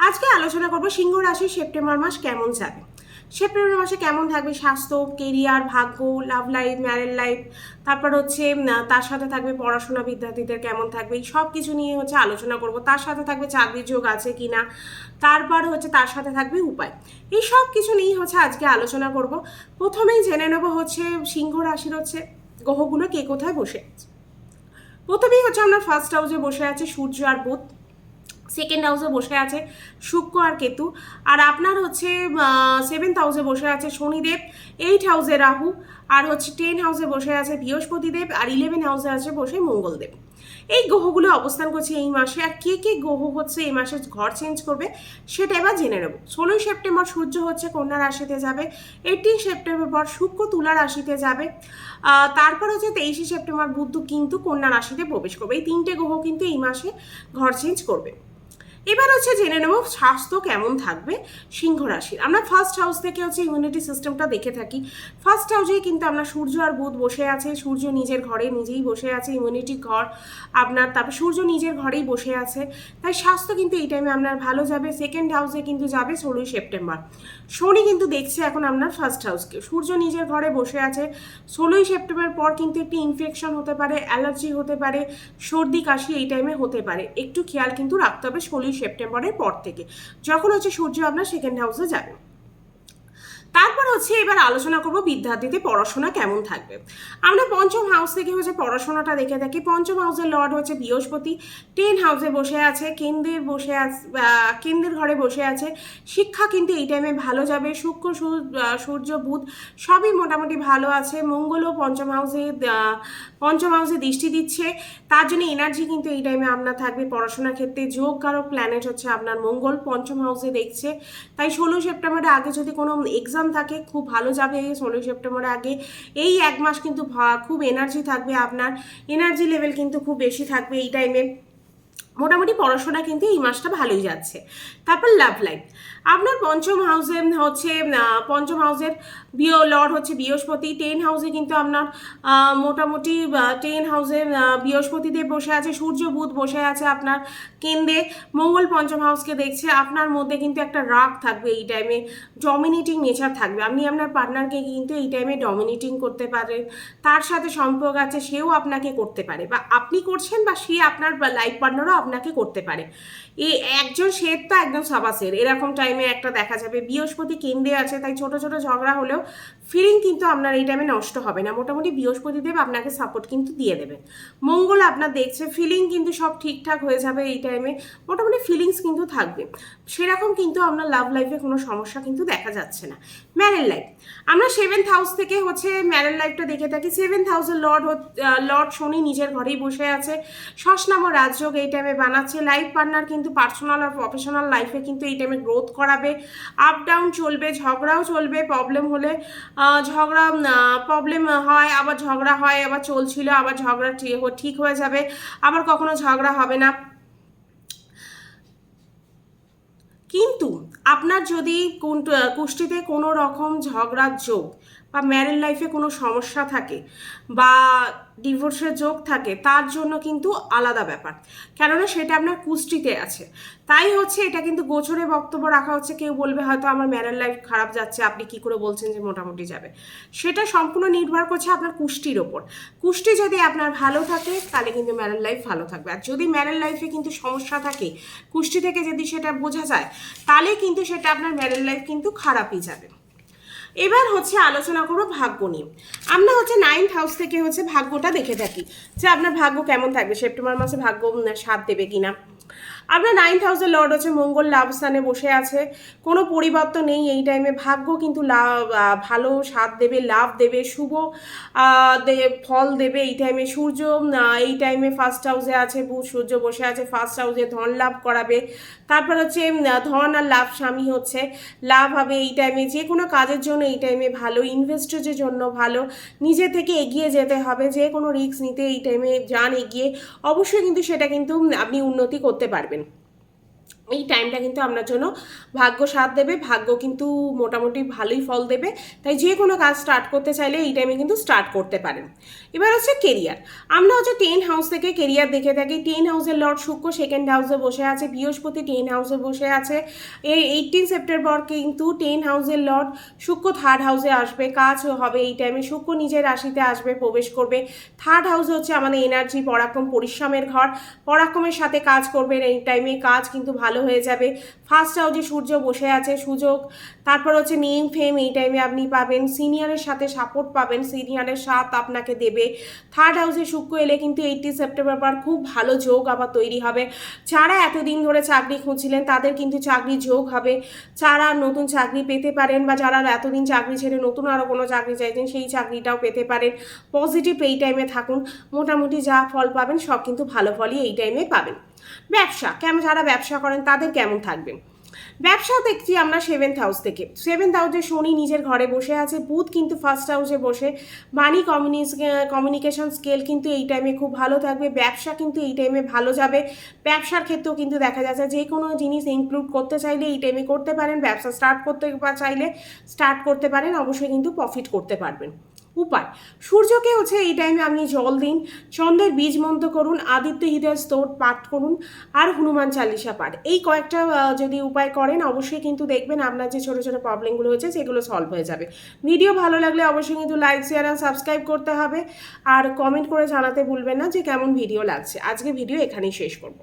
আজকে আলোচনা করব সিংহ রাশি সেপ্টেম্বর মাস কেমন যাবে? সেপ্টেম্বর মাসে কেমন থাকবে স্বাস্থ্য কেরিয়ার ভাগ্য লাভ লাইফ ম্যারেড লাইফ তারপর হচ্ছে তার সাথে থাকবে পড়াশোনা বিদ্যার্থীদের কেমন থাকবে? এই সব কিছু নিয়ে হচ্ছে আলোচনা করব। তার সাথে থাকবে চাকরির যোগ আছে কিনা? তারপর হচ্ছে তার সাথে থাকবে উপায়। এই সব কিছু নিয়ে হচ্ছে আজকে আলোচনা করব। প্রথমেই জেনে নেব হচ্ছে সিংহ রাশির হচ্ছে গ্রহগুলো কে কোথায় বসে আছে? প্রথমেই হচ্ছে আমরা ফার্স্ট হাউসে বসে আছে সূর্য আর বুধ। সেকেন্ড হাউসে বসে আছে শুক্র আর কেতু। আর আপনার হচ্ছে সেভেন্থ হাউসে বসে আছে শনিদেব এইট হাউসে রাহু, আর হচ্ছে টেন হাউসে বসে আছে বৃহস্পতিদেব, আর ইলেভেন হাউসে আছে বসে মঙ্গলদেব। এই গ্রহগুলো অবস্থান করছে এই মাসে, আর কে কে গ্রহ হচ্ছে এই মাসে ঘর চেঞ্জ করবে সেটা এবার জেনে নেব। ষোলোই সেপ্টেম্বর সূর্য হচ্ছে কন্যা রাশিতে যাবে এইটিন সেপ্টেম্বর পর শুক্র তুলা রাশিতে যাবে তারপর হচ্ছে তেইশে সেপ্টেম্বর বুদ্ধ কিন্তু কন্যা রাশিতে প্রবেশ করবে। এই তিনটে গ্রহ কিন্তু এই মাসে ঘর চেঞ্জ করবে। এবার হচ্ছে জেনে নেব স্বাস্থ্য কেমন থাকবে সিংহ রাশির। আমরা ফার্স্ট হাউস থেকে হচ্ছে ইমিউনিটি সিস্টেমটা দেখে থাকি। ফার্স্ট হাউসেই কিন্তু আপনার সূর্য আর বুধ বসে আছে, সূর্য নিজের ঘরে নিজেই বসে আছে ইমিউনিটি ঘর আপনার, তারপর সূর্য নিজের ঘরেই বসে আছে। তাই স্বাস্থ্য কিন্তু এই টাইমে আপনার ভালো যাবে। সেকেন্ড হাউসে কিন্তু যাবে ষোলোই সেপ্টেম্বর। শনি কিন্তু দেখছে এখন আপনার ফার্স্ট হাউসকে সূর্য নিজের ঘরে বসে আছে। ষোলোই সেপ্টেম্বর পর কিন্তু একটি ইনফেকশন হতে পারে অ্যালার্জি হতে পারে, সর্দি কাশি এই টাইমে হতে পারে। একটু খেয়াল কিন্তু রাখতে হবে ষোলোই সেপ্টেম্বরের পর থেকে। যখন হচ্ছে সূর্য আপনার সেকেন্ড হাউসে যাবে। তারপর হচ্ছে এবার আলোচনা করব বিদ্যার্থীতে পড়াশোনা কেমন থাকবে। আমরা পঞ্চম হাউস থেকে হচ্ছে পড়াশোনাটা দেখে থাকি। পঞ্চম হাউসের লর্ড হচ্ছে বৃহস্পতি। টেন হাউসে বসে আছে, কেন্দ্রের বসে আছে কেন্দ্রের ঘরে বসে আছে। শিক্ষা কিন্তু এই টাইমে ভালো যাবে। শুক্র, সূর্য বুধ সবই মোটামুটি ভালো আছে। মঙ্গলও পঞ্চম হাউসে পঞ্চম হাউসে দৃষ্টি দিচ্ছে। তার জন্য এনার্জি কিন্তু এই টাইমে আপনার থাকবে পড়াশোনার ক্ষেত্রে। যোগ কারক প্ল্যানেট হচ্ছে আপনার মঙ্গল। পঞ্চম হাউসে দেখছে। তাই ষোলো সেপ্টেম্বরের আগে যদি কোনো এক্সাম থাকে, খুব ভালো যাবে ষোলোই সেপ্টেম্বরের আগে। এই এক মাস কিন্তু খুব এনার্জি থাকবে আপনার। এনার্জি লেভেল কিন্তু খুব বেশি থাকবে এই টাইমে মোটামুটি পড়াশোনা কিন্তু এই মাসটা ভালোই যাচ্ছে। তারপর লাভ লাইফ আপনার পঞ্চম হাউসে হচ্ছে পঞ্চম হাউসের বিয় লর্ড হচ্ছে বৃহস্পতি। টেন হাউসে কিন্তু আপনার মোটামুটি টেন হাউসে বৃহস্পতিদেব বসে আছে, সূর্য, বুধ বসে আছে আপনার কেন্দ্রে। মঙ্গল পঞ্চম হাউসকে দেখছে, আপনার মধ্যে কিন্তু একটা রাগ থাকবে এই টাইমে ডমিনেটিং নেচার থাকবে। আপনি আপনার পার্টনারকে কিন্তু এই টাইমে ডমিনেটিং করতে পারেন তার সাথে সম্পর্ক আছে, সেও আপনাকে করতে পারে। বা আপনি করছেন বা সে আপনার লাইফ পার্টনারও আপনাকে করতে পারে। এই একজন শের তো একদম সাবাসের। এরকম টাইমে একটা দেখা যাবে, বৃহস্পতি কেন্দ্রে আছে, তাই ছোট ছোট ঝগড়া হলেও ফিলিং কিন্তু আপনার এই টাইমে নষ্ট হবে না। মোটামুটি বৃহস্পতিদেব আপনাকে সাপোর্ট কিন্তু দিয়ে দেবে মঙ্গল আপনার দেখছে ফিলিং কিন্তু সব ঠিকঠাক হয়ে যাবে এই টাইমে মোটামুটি ফিলিংস কিন্তু থাকবে। সেরকম কিন্তু আপনার লাভ লাইফে কোনো সমস্যা কিন্তু দেখা যাচ্ছে না। ম্যারেড লাইফ আমরা সেভেন্থ হাউস থেকে হচ্ছে ম্যারেড লাইফটা দেখে থাকি। সেভেন্থ হাউসের লর্ড লর্ড শনি নিজের ঘরেই বসে আছে। ষষ্ঠনাম রাজযোগ এই টাইমে বানাচ্ছে। লাইফ পার্টনার কিন্তু পার্সোনাল আর প্রফেশনাল লাইফে কিন্তু এই টাইমে গ্রোথ করাবে। আপ ডাউন চলবে, ঝগড়াও চলবে প্রবলেম হলে ঝগড়া প্রবলেম হয়, আবার ঝগড়া হয়, আবার চলছিল, আবার ঝগড়া ঠিক হয়ে যাবে। আবার কখনো ঝগড়া হবে না। কিন্তু আপনার যদি কোন- কুষ্টিতে কোনো রকম ঝগড়ার যোগ বা ম্যারেড লাইফে কোনো সমস্যা থাকে বা ডিভোর্সের যোগ থাকে, তার জন্য কিন্তু আলাদা ব্যাপার। কেননা সেটা আপনার কুষ্টিতে আছে। তাই হচ্ছে এটা কিন্তু গোছরে বক্তব্য রাখা হচ্ছে, কেউ বলবে হয়তো আমার ম্যারেড লাইফ খারাপ যাচ্ছে, আপনি কি করে বলছেন যে মোটামুটি যাবে? সেটা সম্পূর্ণ নির্ভর করছে আপনার কুষ্টির ওপর। কুষ্টি যদি আপনার ভালো থাকে, তাহলে কিন্তু ম্যারেড লাইফ ভালো থাকবে। আর যদি ম্যারেড লাইফে কিন্তু সমস্যা থাকে, কুষ্টি থেকে যদি সেটা বোঝা যায়, তাহলে কিন্তু সেটা আপনার ম্যারেড লাইফ কিন্তু খারাপই যাবে। এবার হচ্ছে আলোচনা করব ভাগ্য নিয়ে। আমরা হচ্ছে নাইন্থ হাউস থেকে হচ্ছে ভাগ্যটা দেখে থাকি যে আপনার ভাগ্য কেমন থাকবে, সেপ্টেম্বর মাসে ভাগ্য সাথ দেবে কিনা। আপনার নাইন্থ হাউসের লর্ড হচ্ছে মঙ্গল লাভ স্থানে বসে আছে। কোনো পরিবর্তন নেই এই টাইমে ভাগ্য কিন্তু লাভ ভালো স্বাদ দেবে, লাভ দেবে, শুভ ফল দেবে এই টাইমে সূর্য এই টাইমে ফার্স্ট হাউসে আছে, বুধ, সূর্য বসে আছে ফার্স্ট হাউসে ধন লাভ করাবে। তারপর হচ্ছে ধন আর লাভ স্বামী হচ্ছে। লাভ হবে এই টাইমে যে কোনো কাজের জন্য এই টাইমে ভালো ইনভেস্টরের জন্য ভালো। নিজে থেকে এগিয়ে যেতে হবে, যে কোনো রিস্ক নিতে এই টাইমে যান এগিয়ে। অবশ্যই কিন্তু সেটা কিন্তু আপনি উন্নতি করতে পারবেন। এই টাইমটা কিন্তু আপনার জন্য ভাগ্য সাথ দেবে, ভাগ্য কিন্তু মোটামুটি ভালোই ফল দেবে। তাই যে কোনো কাজ স্টার্ট করতে চাইলে এই টাইমে কিন্তু স্টার্ট করতে পারেন। এবার হচ্ছে কেরিয়ার আমরা হচ্ছে টেন হাউস থেকে কেরিয়ার দেখে থাকি। টেন হাউসের লর্ড শুক্র সেকেন্ড হাউসে বসে আছে, বৃহস্পতি টেন হাউসে বসে আছে। এই এইটিন সেপ্টেম্বর কিন্তু টেন হাউসের লর্ড শুক্র থার্ড হাউসে আসবে, কাজ হবে এই টাইমে শুক্র নিজের রাশিতে আসবে, প্রবেশ করবে। থার্ড হাউস হচ্ছে আমাদের এনার্জি পরাক্রম, পরিশ্রমের ঘর। পরাক্রমের সাথে কাজ করবেন এই টাইমে কাজ কিন্তু ভালো হয়ে যাবে। ফার্স্ট হাউজে সূর্য বসে আছে, সুযোগ। তারপর হচ্ছে নেম ফেম এই টাইমে আপনি পাবেন। সিনিয়রের সাথে সাপোর্ট পাবেন। সিনিয়রের সাথ আপনাকে দেবে। থার্ড হাউসে শুক্র এলে কিন্তু এইটি সেপ্টেম্বর পর খুব ভালো যোগ আবার তৈরি হবে। যারা এতদিন ধরে চাকরি খুঁজছিলেন, তাদের কিন্তু চাকরি যোগ হবে। যারা নতুন চাকরি পেতে পারেন বা যারা এতদিন চাকরি ছেড়ে নতুন আরও কোনো চাকরি চাইছেন, সেই চাকরিটাও পেতে পারেন। পজিটিভ এই টাইমে থাকুন। মোটামুটি যা ফল পাবেন, সব কিন্তু ভালো ফলই এই টাইমে পাবেন। ব্যবসা কেমন যারা ব্যবসা করেন, তাদের কেমন থাকবে? ব্যবসা দেখছি আমরা সেভেন্থ হাউস থেকে। সেভেন্থ হাউসে শনি নিজের ঘরে বসে আছে, বুধ কিন্তু ফার্স্ট হাউসে বসে। মানি কমিউনিস কমিউনিকেশন স্কেল কিন্তু এই টাইমে খুব ভালো থাকবে, ব্যবসা কিন্তু এই টাইমে ভালো যাবে। ব্যবসার ক্ষেত্রেও কিন্তু দেখা যাচ্ছে যে কোনো জিনিস ইনক্লুড করতে চাইলে এই টাইমে করতে পারেন, ব্যবসা স্টার্ট করতে চাইলে স্টার্ট করতে পারেন, অবশ্যই কিন্তু প্রফিট করতে পারবেন। উপায়। সূর্যকে হচ্ছে এই টাইমে আপনি জল দিন, চন্দ্রের বীজ মন্ত্র করুন, আদিত্য হৃদয় স্তোর পাঠ করুন, আর হনুমান চালিসা পাঠ। এই কয়েকটা যদি উপায় করেন, অবশ্যই কিন্তু দেখবেন আপনার যে ছোটো ছোটো প্রবলেমগুলো হয়েছে সেগুলো সলভ হয়ে যাবে। ভিডিও ভালো লাগলে অবশ্যই কিন্তু লাইক শেয়ার আর সাবস্ক্রাইব করতে হবে। আর কমেন্ট করে জানাতে ভুলবেন না যে কেমন ভিডিও লাগছে। আজকে ভিডিও এখানেই শেষ করব।